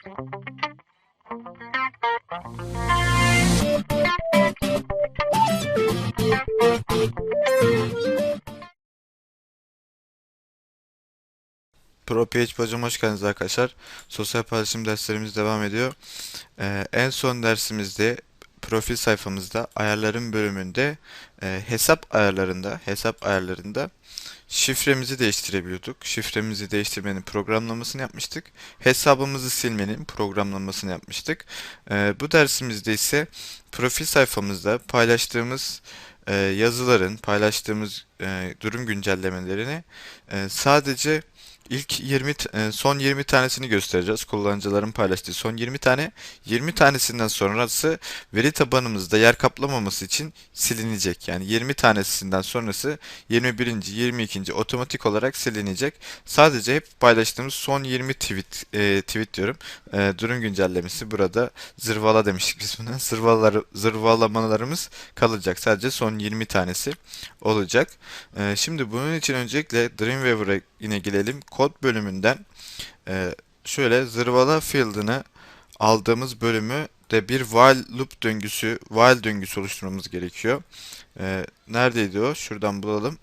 Pro PHP hocam hoş geldiniz arkadaşlar. Sosyal paylaşım derslerimiz devam ediyor. Ee, en son dersimizde profil sayfamızda ayarların bölümünde e, hesap ayarlarında hesap ayarlarında şifremizi değiştirebiliyorduk. Şifremizi değiştirmenin programlamasını yapmıştık. Hesabımızı silmenin programlamasını yapmıştık. Ee, bu dersimizde ise profil sayfamızda paylaştığımız e, yazıların, paylaştığımız e, durum güncellemelerini e, sadece İlk 20 t- e, son 20 tanesini göstereceğiz. Kullanıcıların paylaştığı son 20 tane. 20 tanesinden sonrası veri tabanımızda yer kaplamaması için silinecek. Yani 20 tanesinden sonrası 21. 22. otomatik olarak silinecek. Sadece hep paylaştığımız son 20 tweet e, tweet diyorum. E, durum güncellemesi burada zırvala demiştik biz buna. Zırvalar, zırvalamalarımız kalacak. Sadece son 20 tanesi olacak. Ee, şimdi bunun için öncelikle Dreamweaver'a yine gelelim. Kod bölümünden e, şöyle zırvala field'ını aldığımız bölümü de bir while loop döngüsü, while döngüsü oluşturmamız gerekiyor. Ee, neredeydi o? Şuradan bulalım.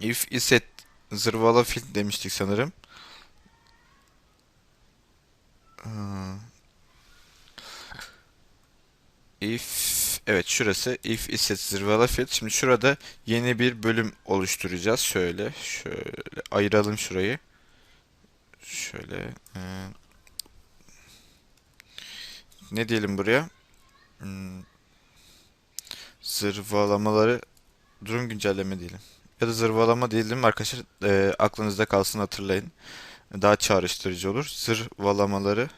If iset zırvala field demiştik sanırım. Aa, If evet şurası if zırvala field. Şimdi şurada yeni bir bölüm oluşturacağız. Şöyle şöyle ayıralım şurayı. Şöyle e, ne diyelim buraya? Hmm, zırvalamaları durum güncelleme diyelim. Ya da zırvalama diyelim arkadaşlar. E, aklınızda kalsın hatırlayın. Daha çağrıştırıcı olur. Zırvalamaları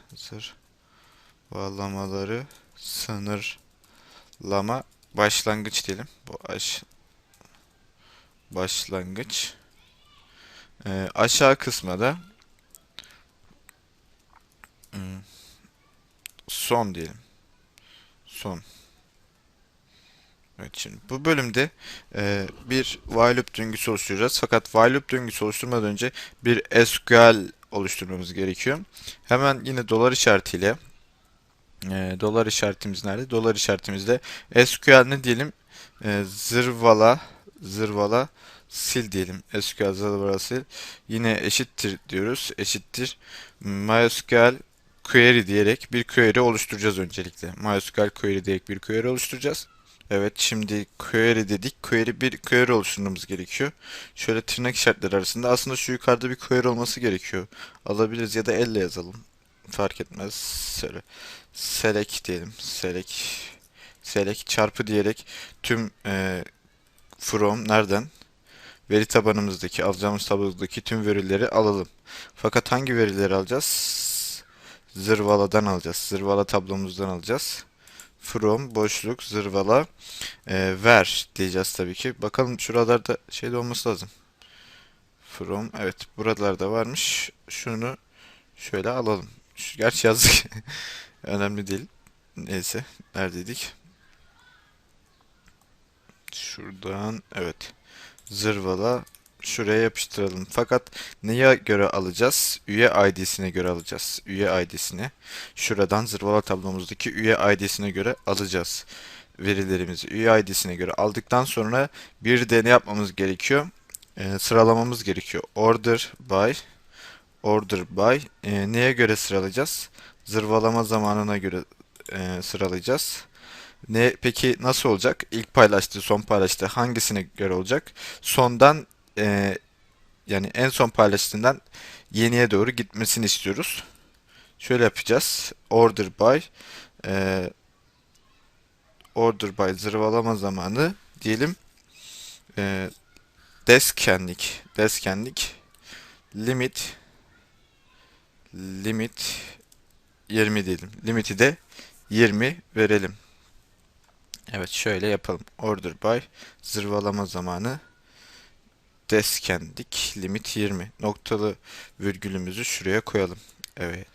zırvalamaları sınır lama başlangıç diyelim. Bu aş başlangıç. Ee, aşağı kısma da hmm, son diyelim. Son. Evet şimdi bu bölümde e, bir while loop döngüsü oluşturacağız. Fakat while loop döngüsü oluşturmadan önce bir SQL oluşturmamız gerekiyor. Hemen yine dolar işaretiyle e, dolar işaretimiz nerede? Dolar işaretimizde SQL ne diyelim? E, zırvala zırvala sil diyelim. SQL zırvala sil. Yine eşittir diyoruz. Eşittir. MySQL query diyerek bir query oluşturacağız öncelikle. MySQL query diyerek bir query oluşturacağız. Evet şimdi query dedik. Query bir query oluşturmamız gerekiyor. Şöyle tırnak işaretleri arasında aslında şu yukarıda bir query olması gerekiyor. Alabiliriz ya da elle yazalım. Fark etmez. Şöyle select diyelim. Select select çarpı diyerek tüm e, from nereden veri tabanımızdaki alacağımız tablodaki tüm verileri alalım. Fakat hangi verileri alacağız? Zırvaladan alacağız. Zırvala tablomuzdan alacağız. From boşluk zırvala e, ver diyeceğiz tabii ki. Bakalım şuralarda şey de olması lazım. From evet buralarda varmış. Şunu şöyle alalım. Gerçi yazdık. Önemli değil. Neyse. Neredeydik? Şuradan evet. Zırvala şuraya yapıştıralım. Fakat neye göre alacağız? Üye ID'sine göre alacağız. Üye ID'sine. Şuradan zırvala tablomuzdaki üye ID'sine göre alacağız. Verilerimizi üye ID'sine göre aldıktan sonra bir de ne yapmamız gerekiyor? Ee, sıralamamız gerekiyor. Order by order by e, neye göre sıralayacağız? Zırvalama zamanına göre e, sıralayacağız. Ne peki nasıl olacak? İlk paylaştığı, son paylaştığı hangisine göre olacak? Sondan e, yani en son paylaştığından yeniye doğru gitmesini istiyoruz. Şöyle yapacağız. Order by e, order by zırvalama zamanı diyelim. E, deskenlik deskenlik limit limit 20 diyelim. Limiti de 20 verelim. Evet şöyle yapalım. Order by zırvalama zamanı deskendik limit 20. Noktalı virgülümüzü şuraya koyalım. Evet.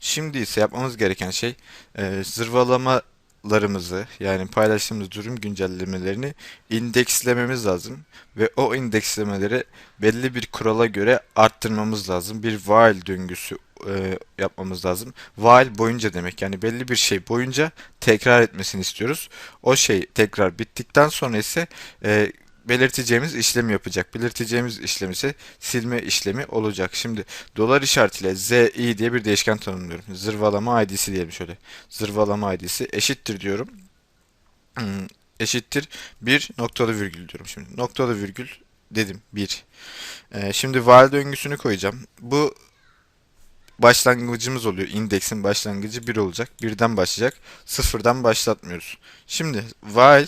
Şimdi ise yapmamız gereken şey e, zırvalamalarımızı yani paylaştığımız durum güncellemelerini indekslememiz lazım ve o indekslemeleri belli bir kurala göre arttırmamız lazım. Bir while döngüsü e, yapmamız lazım. While boyunca demek. Yani belli bir şey boyunca tekrar etmesini istiyoruz. O şey tekrar bittikten sonra ise e, belirteceğimiz işlemi yapacak. Belirteceğimiz işlem ise silme işlemi olacak. Şimdi dolar işaretiyle zi diye bir değişken tanımlıyorum. Zırvalama id'si diyelim şöyle. Zırvalama id'si eşittir diyorum. Hmm, eşittir bir noktalı virgül diyorum şimdi. Noktalı virgül dedim bir. Ee, şimdi while döngüsünü koyacağım. Bu başlangıcımız oluyor. İndeksin başlangıcı 1 olacak. Birden başlayacak. Sıfırdan başlatmıyoruz. Şimdi while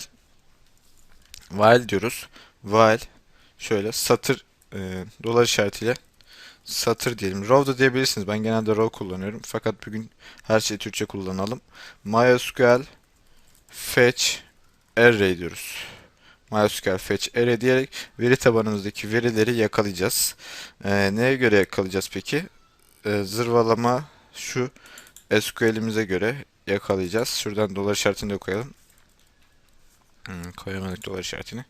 while diyoruz. While şöyle satır e, dolar işaretiyle satır diyelim. Row da diyebilirsiniz. Ben genelde row kullanıyorum. Fakat bugün her şeyi Türkçe kullanalım. MySQL fetch array diyoruz. MySQL fetch array diyerek veri tabanımızdaki verileri yakalayacağız. Ee, neye göre yakalayacağız peki? Ee, zırvalama şu SQL'imize göre yakalayacağız. Şuradan dolar işaretini de koyalım. Hmm, koyamadık dolar işaretini.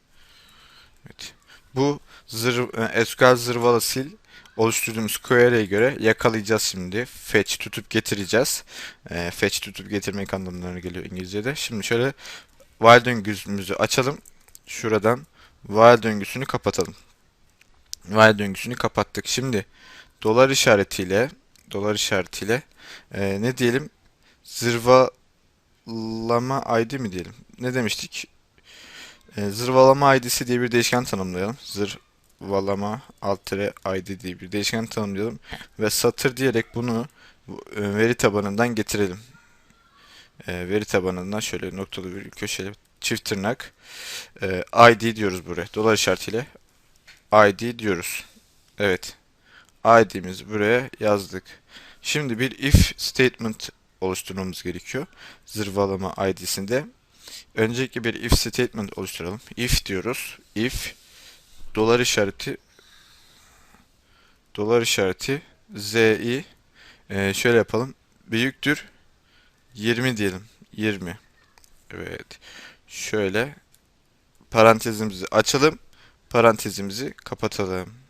Evet. Bu zır, e, SQL zırvalı sil oluşturduğumuz query'e göre yakalayacağız şimdi. Fetch tutup getireceğiz. E, fetch tutup getirmek anlamlarına geliyor İngilizce'de. Şimdi şöyle while döngümüzü açalım. Şuradan while döngüsünü kapatalım. While döngüsünü kapattık. Şimdi dolar işaretiyle dolar işaretiyle e, ne diyelim? Zırvalama ID mi diyelim? Ne demiştik? E, zırvalama ID'si diye bir değişken tanımlayalım. Zırvalama alt ID diye bir değişken tanımlayalım. Ve satır diyerek bunu e, veri tabanından getirelim. E, veri tabanından şöyle noktalı bir köşeli çift tırnak e, ID diyoruz buraya. Dolar işaretiyle ID diyoruz. Evet. ID'mizi buraya yazdık. Şimdi bir if statement oluşturmamız gerekiyor. Zırvalama ID'sinde. Öncelikle bir if statement oluşturalım. If diyoruz. If dolar işareti dolar işareti zi e, şöyle yapalım. Büyüktür 20 diyelim. 20. Evet. Şöyle parantezimizi açalım. Parantezimizi kapatalım.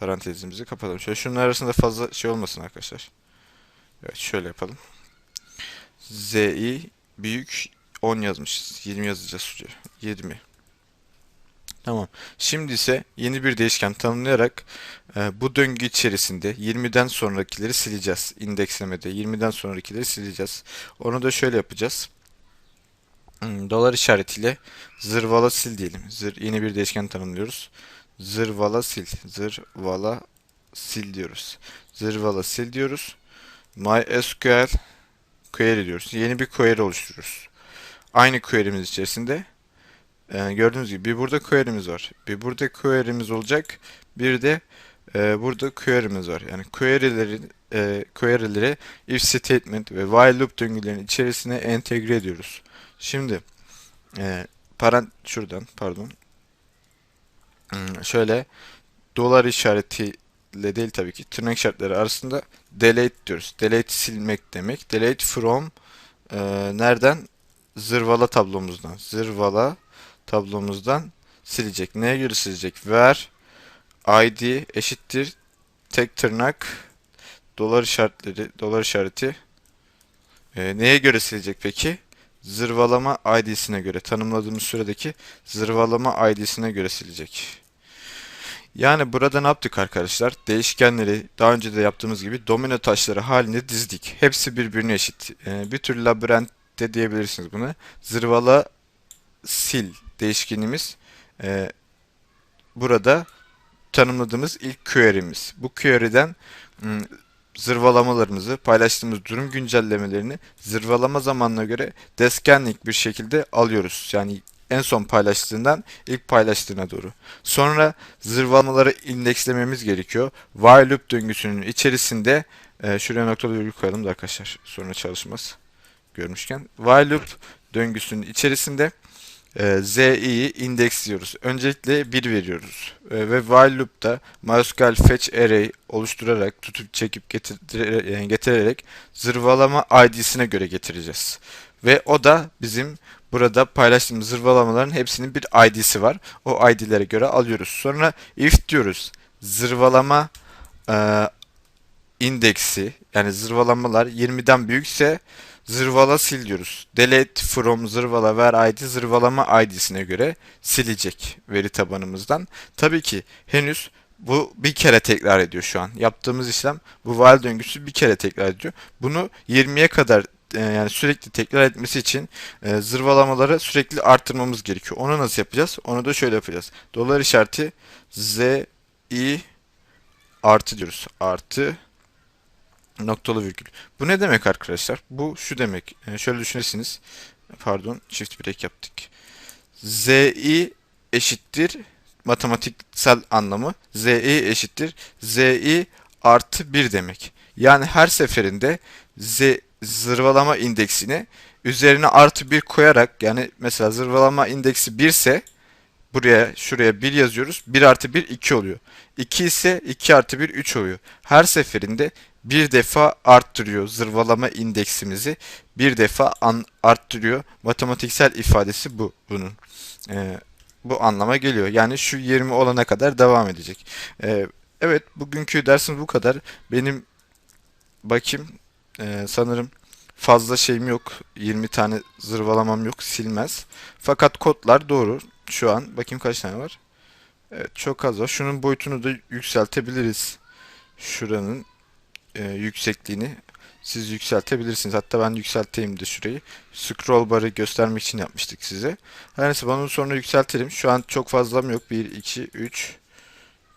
Parantezimizi kapatalım. Şöyle şunun arasında fazla şey olmasın arkadaşlar. Evet şöyle yapalım. Zi büyük 10 yazmışız. 20 yazacağız şuraya. 20. Tamam. Şimdi ise yeni bir değişken tanımlayarak e, bu döngü içerisinde 20'den sonrakileri sileceğiz. İndekslemede 20'den sonrakileri sileceğiz. Onu da şöyle yapacağız. Hmm, dolar işaretiyle zırvala sil diyelim. Zır, yeni bir değişken tanımlıyoruz. Zırvala sil. Zırvala sil diyoruz. Zırvala sil diyoruz. MySQL query diyoruz. Yeni bir query oluşturuyoruz. Aynı query'miz içerisinde e, gördüğünüz gibi bir burada query'miz var. Bir burada query'miz olacak. Bir de e, burada query'miz var. Yani query'lerin e, query'leri if statement ve while loop döngülerinin içerisine entegre ediyoruz. Şimdi e, parant şuradan pardon şöyle dolar işaretiyle değil tabii ki tırnak işaretleri arasında delete diyoruz. Delete silmek demek. Delete from e, nereden? Zırvala tablomuzdan. Zırvala tablomuzdan silecek. Neye göre silecek? Ver id eşittir tek tırnak dolar işaretleri dolar işareti e, neye göre silecek peki? zırvalama ID'sine göre tanımladığımız süredeki zırvalama ID'sine göre silecek. Yani burada ne yaptık arkadaşlar? Değişkenleri daha önce de yaptığımız gibi domino taşları halinde dizdik. Hepsi birbirine eşit. Ee, bir tür labirent de diyebilirsiniz bunu. Zırvala sil değişkenimiz e, burada tanımladığımız ilk query'miz. Bu query'den hmm, zırvalamalarımızı, paylaştığımız durum güncellemelerini zırvalama zamanına göre descanlik bir şekilde alıyoruz. Yani en son paylaştığından ilk paylaştığına doğru. Sonra zırvalamaları indekslememiz gerekiyor. While loop döngüsünün içerisinde e, şuraya noktalı virgül koyalım da arkadaşlar sonra çalışmaz görmüşken. While loop döngüsünün içerisinde e, zi'yi indeksliyoruz. Öncelikle 1 veriyoruz. E, ve while loop'ta MySQL fetch array oluşturarak tutup çekip getire, yani getirerek zırvalama id'sine göre getireceğiz. Ve o da bizim burada paylaştığımız zırvalamaların hepsinin bir id'si var. O id'lere göre alıyoruz. Sonra if diyoruz. Zırvalama e, indeksi yani zırvalamalar 20'den büyükse zırvala sil diyoruz. Delete from zırvala ver id zırvalama id'sine göre silecek veri tabanımızdan. Tabii ki henüz bu bir kere tekrar ediyor şu an. Yaptığımız işlem bu while döngüsü bir kere tekrar ediyor. Bunu 20'ye kadar yani sürekli tekrar etmesi için e, zırvalamaları sürekli arttırmamız gerekiyor. Onu nasıl yapacağız? Onu da şöyle yapacağız. Dolar işareti z i artı diyoruz. Artı noktalı virgül. Bu ne demek arkadaşlar? Bu şu demek. E, şöyle düşünürsünüz. Pardon, çift break yaptık. zi eşittir matematiksel anlamı zi eşittir zi artı 1 demek. Yani her seferinde z zırvalama indeksini üzerine artı 1 koyarak yani mesela zırvalama indeksi 1 ise buraya şuraya 1 yazıyoruz. 1 artı 1 2 oluyor. 2 ise 2 artı 1 3 oluyor. Her seferinde bir defa arttırıyor zırvalama indeksimizi. Bir defa an arttırıyor. Matematiksel ifadesi bu bunun. Ee, bu anlama geliyor. Yani şu 20 olana kadar devam edecek. Ee, evet bugünkü dersimiz bu kadar. Benim bakayım ee, sanırım fazla şeyim yok. 20 tane zırvalamam yok. Silmez. Fakat kodlar doğru. Şu an bakayım kaç tane var. Evet çok az var. Şunun boyutunu da yükseltebiliriz. Şuranın e, yüksekliğini siz yükseltebilirsiniz. Hatta ben yükselteyim de şurayı. Scroll barı göstermek için yapmıştık size. Her neyse ben onu sonra yükseltelim. Şu an çok fazlam yok. 1, 2, 3,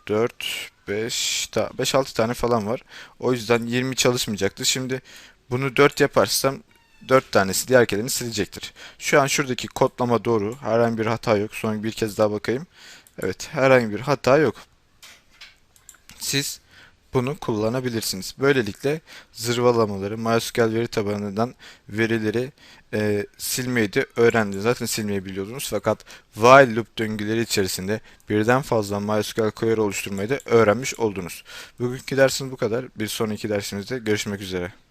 4, 5, 5-6 tane falan var. O yüzden 20 çalışmayacaktı. Şimdi bunu 4 yaparsam 4 tanesi diğer kelimeyi silecektir. Şu an şuradaki kodlama doğru. Herhangi bir hata yok. Son bir kez daha bakayım. Evet herhangi bir hata yok. Siz bunu kullanabilirsiniz. Böylelikle zırvalamaları, MySQL veri tabanından verileri e, silmeyi de öğrendiniz. Zaten silmeyi biliyordunuz fakat while loop döngüleri içerisinde birden fazla MySQL query oluşturmayı da öğrenmiş oldunuz. Bugünkü dersimiz bu kadar. Bir sonraki dersimizde görüşmek üzere.